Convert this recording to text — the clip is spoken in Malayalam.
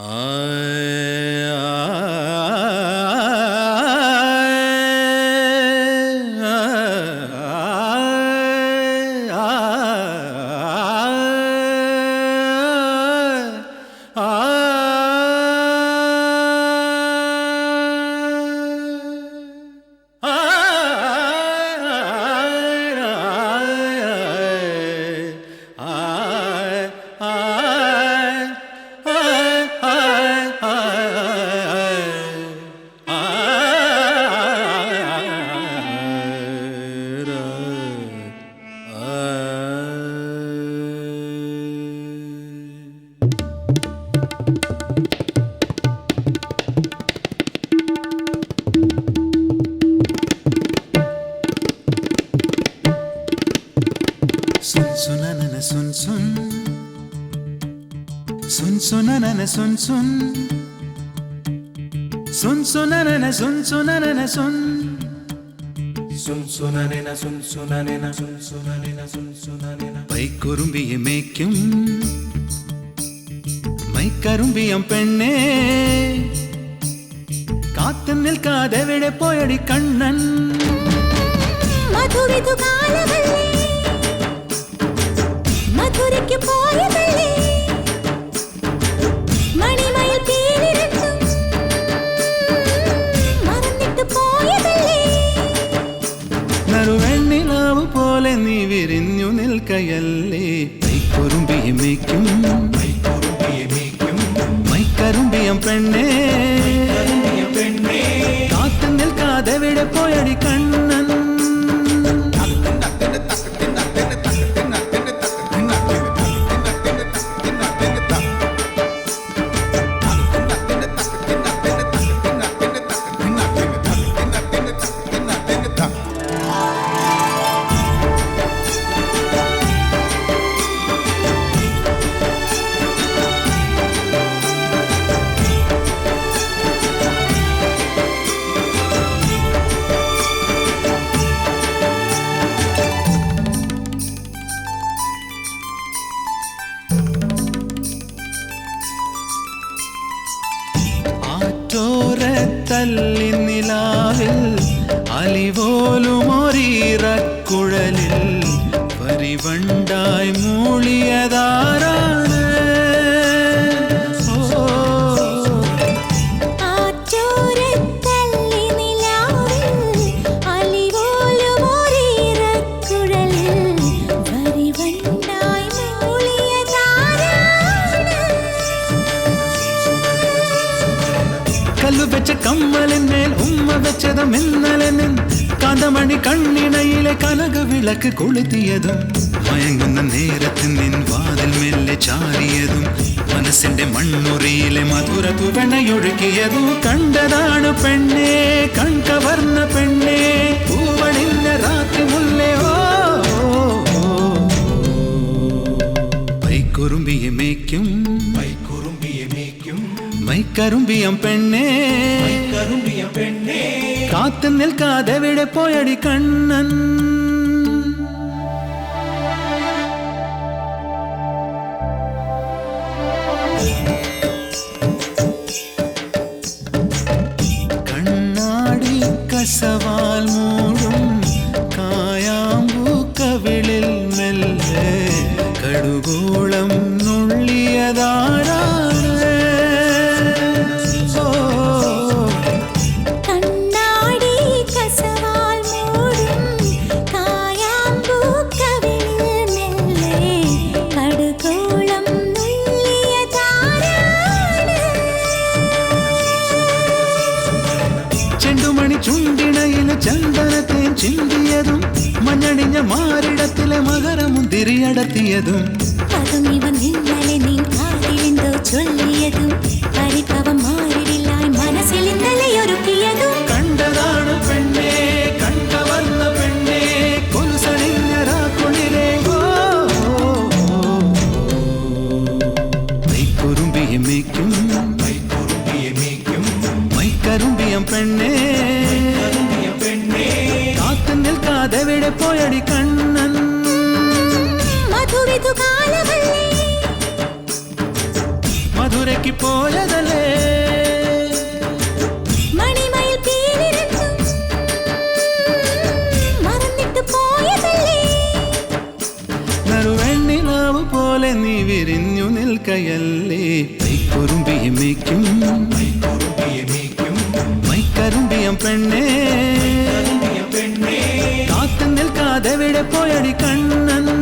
I சுன் சுனன சுன் சுன் சுன் சுனன சுன் சுன் சுன் சுனன சுன் சுனன சுன் பைக்குரும்பிய மேய்க்கும் மைக்கரும்பியம் பெண்ணே காத்து நிற்காத விட போயடி கண்ணன் மதுவிது காலவே വിരിഞ്ഞു നിൽക്കയല്ലേ പൈക്കുറുമ്പിയെ മേയ്ക്കും മൈക്കറുമ്പിയം പെണ്ണേ കാത്തു നിൽക്കാതെ എവിടെ പോയടി കണ്ണൻ ആറ്റോരത്തല്ലി നിലാവിൽ വെച്ചതും ഇന്നലെ നിൻ കാന്തമണി കണ്ണിണയിലെ കനക വിളക്ക് കൊളുത്തിയതും മയങ്ങുന്ന നേരത്തിൽ നിൻ വാതിൽ മെല്ലെ ചാരിയതും മനസ്സിന്റെ മണ്ണുറിയിലെ മധുര പുവണയൊഴുക്കിയതും കണ്ടതാണ് പെണ്ണേ കൺകവർന്ന പെണ്ണേ. പൂവണിന്ന രാത്രി മുല്ലേ പൈക്കുറുമ്പിയെ മേയ്ക്കും. കൈക്കുറുമ്പിയെ മേയ്ക്കും. മൈക്കറുമ്പിയം പെണ്ണേ. കറുമ്പിയ പെണ്ണേ. കാത്തു നിൽക്കാതെ വിടെ പോയടി കണ്ണൻ? കണ്ണാടി കസവാൽ മൂടും കായാമ്പൂക്കവിളിൽ മെല്ലെ കടുകൂളം നുള്ളിയതാരാണ് ചെണ്ടുമണി ചുണ്ടിണയിൽ ചന്ദനത്തെ ചിന്തിയതും മഞ്ഞണിഞ്ഞ മാറിടത്തിലെ മകരമുന്തിരിയടത്തിയതും അതും ഇവ ഇന്നലെ പോയടി കണ്ണൻ. മധുരയ്ക്ക് പോയതല്ലേ? നറുവെണ്ണിലാവ് പോലെ നീ വിരിഞ്ഞു നിൽക്കയല്ലേ? കുറുമ്പിയെ മേയ്ക്കും. കുറുമ്പിയെ മേയ്ക്കും. മൈക്കരുമ്പിയം പെണ്ണേ. കറുമ്പിയ പെണ്ണേ കാത്തു നിൽക്കാതെ വിടെ പോയടി കണ്ണൻ?